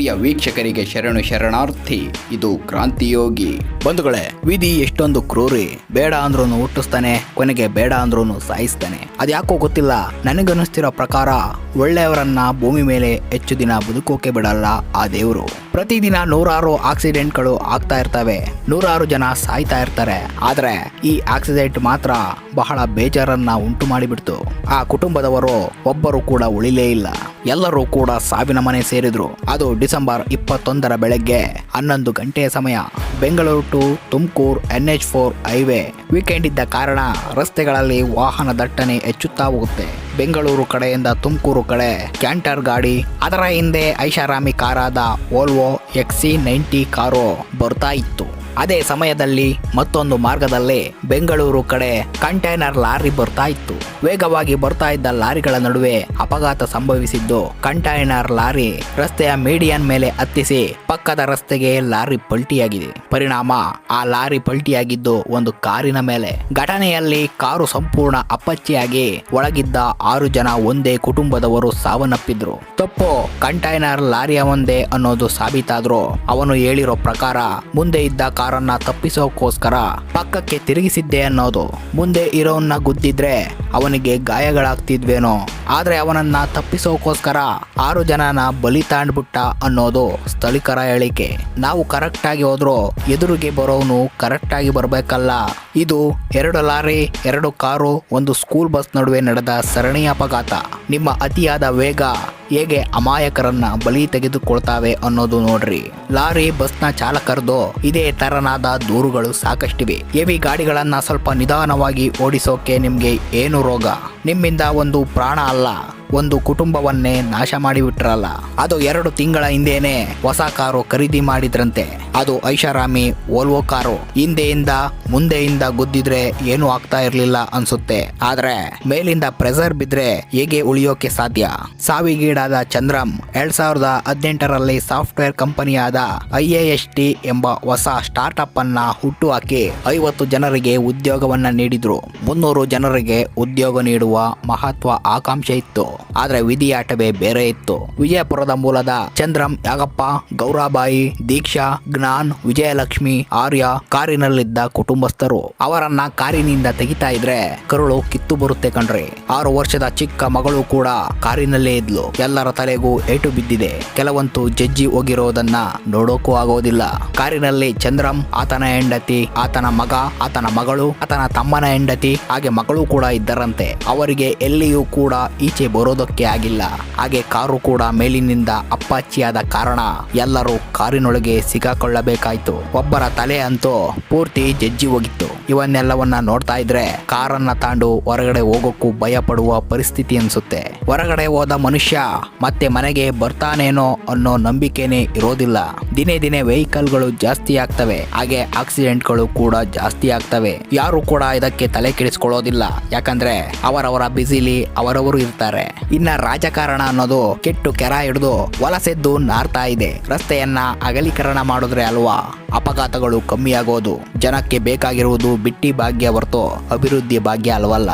ಪ್ರಿಯ ವೀಕ್ಷಕರಿಗೆ ಶರಣು ಶರಣಾರ್ಥಿ, ಇದು ಕ್ರಾಂತಿಯೋಗಿ ಬಂಧುಗಳೇ, ವಿಧಿ ಎಷ್ಟೊಂದು ಕ್ರೂರಿ. ಬೇಡ ಅಂದ್ರೂ ಹುಟ್ಟಿಸ್ತಾನೆ, ಕೊನೆಗೆ ಬೇಡ ಅಂದ್ರೂ ಸಾಯಿಸ್ತಾನೆ. ಅದ್ಯಾಕೋ ಗೊತ್ತಿಲ್ಲ, ನನಗನ್ನಿಸ್ತಿರೋ ಪ್ರಕಾರ ಒಳ್ಳೆಯವರನ್ನ ಭೂಮಿ ಮೇಲೆ ಹೆಚ್ಚು ದಿನ ಬದುಕೋಕೆ ಬಿಡಲ್ಲ ಆ ದೇವರು. ಪ್ರತಿದಿನ ನೂರಾರು ಆಕ್ಸಿಡೆಂಟ್ಗಳು ಆಗ್ತಾ ಇರ್ತವೆ, ನೂರಾರು ಜನ ಸಾಯ್ತಾ ಇರ್ತಾರೆ. ಆದ್ರೆ ಈ ಆಕ್ಸಿಡೆಂಟ್ ಮಾತ್ರ ಬಹಳ ಬೇಜಾರನ್ನ ಉಂಟು ಮಾಡಿಬಿಡ್ತು ಆ ಕುಟುಂಬದವರು ಒಬ್ಬರು ಕೂಡ ಉಳಿಲೇ ಇಲ್ಲ. ಎಲ್ಲರೂ ಕೂಡ ಸಾವಿನ ಮನೆ ಸೇರಿದ್ರು. ಅದು ಡಿಸೆಂಬರ್ ಇಪ್ಪತ್ತೊಂದರ ಬೆಳಗ್ಗೆ ಹನ್ನೊಂದು ಗಂಟೆಯ ಸಮಯ. Bengaluru to Tumakuru N H four highway. Weekend ಇದ್ದ ಕಾರಣ ರಸ್ತೆಗಳಲ್ಲಿ ವಾಹನ ದಟ್ಟಣೆ ಹೆಚ್ಚುತ್ತಾ ಹೋಗುತ್ತೆ. ಬೆಂಗಳೂರು ಕಡೆಯಿಂದ ತುಮಕೂರು ಕಡೆ ಕ್ಯಾಂಟರ್ ಗಾಡಿ, ಅದರ ಹಿಂದೆ ಐಷಾರಾಮಿ ಕಾರಾದ ವೋಲ್ವೋ ಎಕ್ಸಿ ನೈಂಟಿ ಕಾರು ಬರ್ತಾ ಇತ್ತು. ಅದೇ ಸಮಯದಲ್ಲಿ ಮತ್ತೊಂದು ಮಾರ್ಗದಲ್ಲಿ ಬೆಂಗಳೂರು ಕಡೆ ಕಂಟೈನರ್ ಲಾರಿ ಬರ್ತಾ ಇತ್ತು. ವೇಗವಾಗಿ ಬರ್ತಾ ಇದ್ದ ಲಾರಿಗಳ ನಡುವೆ ಅಪಘಾತ ಸಂಭವಿಸಿದ್ದು. ಕಂಟೈನರ್ ಲಾರಿ ರಸ್ತೆಯ ಮೀಡಿಯನ್ ಮೇಲೆ ಹತ್ತಿಸಿ ಪಕ್ಕದ ರಸ್ತೆಗೆ ಲಾರಿ ಪಲ್ಟಿಯಾಗಿದೆ. ಪರಿಣಾಮ, ಆ ಲಾರಿ ಪಲ್ಟಿಯಾಗಿದ್ದು ಒಂದು ಕಾರಿನ ಮೇಲೆ. ಘಟನೆಯಲ್ಲಿ ಕಾರು ಸಂಪೂರ್ಣ ಅಪ್ಪಚ್ಚಿಯಾಗಿ ಒಳಗಿದ್ದ ಆರು ಜನ ಒಂದೇ ಕುಟುಂಬದವರು ಸಾವನ್ನಪ್ಪಿದ್ರು. ತಪ್ಪು ಕಂಟೈನರ್ ಲಾರಿಯ ಒಂದೇ ಅನ್ನೋದು ಸಾಬೀತಾದ್ರು ಅವನು ಹೇಳಿರೋ ಪ್ರಕಾರ ಮುಂದೆ ಇದ್ದ ಕಾರನ್ನ ತಪ್ಪಿಸೋಕೋಸ್ಕರ ಪಕ್ಕಕ್ಕೆ ತಿರುಗಿಸಿದ್ದೆ ಅನ್ನೋದು. ಮುಂದೆ ಇರೋನ್ನ ಗುದ್ದಿದ್ರೆ ಅವನಿಗೆ ಗಾಯಗಳಾಗ್ತಿದ್ವೇನೋ, ಆದ್ರೆ ಅವನನ್ನ ತಪ್ಪಿಸೋಕೋಸ್ಕರ ಆರು ಜನನ ಬಲಿ ತಾಂಡ್ಬಿಟ್ಟ ಅನ್ನೋದು ಸ್ಥಳೀಕರ ಹೇಳಿಕೆ. ನಾವು ಕರೆಕ್ಟ್ ಆಗಿ ಹೋದ್ರು, ಎದುರಿಗೆ ಬರೋನು ಕರೆಕ್ಟ್ ಆಗಿ ಬರ್ಬೇಕಲ್ಲ. ಇದು ಎರಡು ಲಾರಿ, ಎರಡು ಕಾರು, ಒಂದು ಸ್ಕೂಲ್ ಬಸ್ ನಡುವೆ ನಡೆದ ಸರಣಿ ಅಪಘಾತ. ನಿಮ್ಮ ಅತಿಯಾದ ವೇಗ ಹೇಗೆ ಅಮಾಯಕರನ್ನ ಬಲಿ ತೆಗೆದುಕೊಳ್ತಾವೆ ಅನ್ನೋದು ನೋಡ್ರಿ. ಲಾರಿ ಬಸ್ನ ಚಾಲಕರದು ಇದೇ ತರನಾದ ದೂರುಗಳು ಸಾಕಷ್ಟಿವೆ. ಎವಿ ಗಾಡಿಗಳನ್ನ ಸ್ವಲ್ಪ ನಿಧಾನವಾಗಿ ಓಡಿಸೋಕೆ ನಿಮ್ಗೆ ಏನು ರೋಗ? ನಿಮ್ಮಿಂದ ಒಂದು ಪ್ರಾಣ ಅಲ್ಲ. ಒಂದು ಕುಟುಂಬವನ್ನೇ ನಾಶ ಮಾಡಿಬಿಟ್ರಲ್ಲ. ಅದು ಎರಡು ತಿಂಗಳ ಹಿಂದೆನೆ ಹೊಸ ಕಾರು ಖರೀದಿ ಮಾಡಿದ್ರಂತೆ. ಅದು ಐಷಾರಾಮಿ ಓಲ್ವೋ ಕಾರು. ಹಿಂದೆಯಿಂದ ಮುಂದೆಯಿಂದ ಗುದ್ದಿದ್ರೆ ಏನು ಆಗ್ತಾ ಇರ್ಲಿಲ್ಲ ಅನ್ಸುತ್ತೆ. ಆದ್ರೆ ಮೇಲಿಂದ ಪ್ರೆಸರ್ ಬಿದ್ರೆ ಹೇಗೆ ಉಳಿಯೋಕೆ ಸಾಧ್ಯ? ಸಾವಿಗೀಡಾದ ಚಂದ್ರಂ ಎರಡ್ ಸಾವಿರದ ಹದಿನೆಂಟರಲ್ಲಿ ಸಾಫ್ಟ್ವೇರ್ ಕಂಪನಿಯಾದ ಐ ಎಸ್ ಟಿ ಎಂಬ ಹೊಸ ಸ್ಟಾರ್ಟ್ಅಪ್ ಅನ್ನ ಹುಟ್ಟುಹಾಕಿ ಐವತ್ತು ಜನರಿಗೆ ಉದ್ಯೋಗವನ್ನ ನೀಡಿದ್ರು. ಮುನ್ನೂರು ಜನರಿಗೆ ಉದ್ಯೋಗ ನೀಡುವ ಮಹತ್ವ ಆಕಾಂಕ್ಷೆ ಇತ್ತು. ಆದ್ರೆ ವಿಧಿಯಾಟವೇ ಬೇರೆ ಇತ್ತು. ವಿಜಯಪುರದ ಮೂಲದ ಚಂದ್ರಂ ಯಾಗಪ್ಪ, ಗೌರಾಬಾಯಿ, ದೀಕ್ಷಾ, ಜ್ಞಾನ್, ವಿಜಯಲಕ್ಷ್ಮಿ, ಆರ್ಯ ಕಾರಿನಲ್ಲಿದ್ದ ಕುಟುಂಬಸ್ಥರು ಅವರನ್ನ ಕಾರಿನಿಂದ ತೆಗಿತಾ ಇದ್ರೆ ಕರುಳು ಕಿತ್ತು ಬರುತ್ತೆ ಕಣ್ರಿ. ಆರು ವರ್ಷದ ಚಿಕ್ಕ ಮಗಳು ಕೂಡ ಕಾರಿನಲ್ಲೇ ಇದ್ಲು. ಎಲ್ಲರ ತಲೆಗೂ ಏಟು ಬಿದ್ದಿದೆ. ಕೆಲವಂತೂ ಜಜ್ಜಿ ಹೋಗಿರೋದನ್ನ ನೋಡೋಕೂ ಆಗೋದಿಲ್ಲ. ಕಾರಿನಲ್ಲಿ ಚಂದ್ರಂ ಆತನ ಹೆಂಡತಿ, ಆತನ ಮಗ, ಆತನ ಮಗಳು, ಆತನ ತಮ್ಮನ ಹೆಂಡತಿ, ಹಾಗೆ ಮಗಳು ಕೂಡ ಇದ್ದರಂತೆ. ಅವರಿಗೆ ಎಲ್ಲಿಯೂ ಕೂಡ ಈಚೆ ಬರೋದಕ್ಕೆ ಆಗಿಲ್ಲ. ಹಾಗೆ ಕಾರು ಕೂಡ ಮೇಲಿನಿಂದ ಅಪ್ಪಾಚಿಯಾದ ಕಾರಣ ಎಲ್ಲರೂ ಕಾರಿನೊಳಗೆ ಸಿಗಾಕೊಳ್ಳಬೇಕಾಯ್ತು. ಒಬ್ಬರ ತಲೆ ಅಂತೂ ಪೂರ್ತಿ ಜಜ್ಜಿ ಹೋಗಿತ್ತು. ಇವನ್ನೆಲ್ಲವನ್ನ ನೋಡ್ತಾ ಇದ್ರೆ ಕಾರನ್ನ ತಾಂಡು ಹೊರಗಡೆ ಹೋಗೋಕ್ಕೂ ಭಯ ಪಡುವ ಪರಿಸ್ಥಿತಿ ಅನ್ಸುತ್ತೆ. ಹೊರಗಡೆ ಹೋದ ಮನುಷ್ಯ ಮತ್ತೆ ಮನೆಗೆ ಬರ್ತಾನೇನೋ ಅನ್ನೋ ನಂಬಿಕೆನೇ ಇರೋದಿಲ್ಲ. ದಿನೇ ದಿನೇ ವೆಹಿಕಲ್ಗಳು ಜಾಸ್ತಿ ಆಗ್ತವೆ. ಹಾಗೆ ಆಕ್ಸಿಡೆಂಟ್ಗಳು ಕೂಡ ಜಾಸ್ತಿ ಆಗ್ತವೆ. ಯಾರು ಕೂಡ ಇದಕ್ಕೆ ತಲೆ ಕೆಡಿಸ್ಕೊಳ್ಳೋದಿಲ್ಲ. ಯಾಕಂದ್ರೆ ಅವರವರ ಬಿಸಿಲಿ ಅವರವರು ಇರ್ತಾರೆ. ಇನ್ನ ರಾಜಕಾರಣ ಅನ್ನೋದು ಕೆಟ್ಟು ಕೆರ ಹಿಡಿದು ವಲಸೆದ್ದು ನಾರ್ತಾ ಇದೆ. ರಸ್ತೆಯನ್ನ ಅಗಲೀಕರಣ ಮಾಡಿದ್ರೆ ಅಲ್ವಾ? ಅಪಘಾತಗಳು ಕಮ್ಮಿಯಾಗೋದು. ಜನಕ್ಕೆ ಬೇಕಾಗಿರುವುದು ಬಿಟ್ಟಿ ಭಾಗ್ಯ ಹೊರತು ಅಭಿವೃದ್ಧಿ ಭಾಗ್ಯ ಅಲ್ವಲ್ಲ?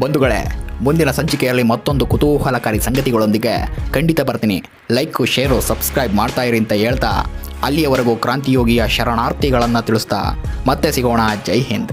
ಬಂಧುಗಳೇ, ಮುಂದಿನ ಸಂಚಿಕೆಯಲ್ಲಿ ಮತ್ತೊಂದು ಕುತೂಹಲಕಾರಿ ಸಂಗತಿಗಳೊಂದಿಗೆ ಖಂಡಿತ ಬರ್ತೀನಿ. ಲೈಕು, ಶೇರು, ಸಬ್ಸ್ಕ್ರೈಬ್ ಮಾಡ್ತಾ ಇರಿ ಅಂತ ಹೇಳ್ತಾ, ಅಲ್ಲಿಯವರೆಗೂ ಕ್ರಾಂತಿಯೋಗಿಯ ಶರಣಾರ್ಥಿಗಳನ್ನು ತಿಳಿಸ್ತಾ ಮತ್ತೆ ಸಿಗೋಣ. ಜೈ ಹಿಂದ್.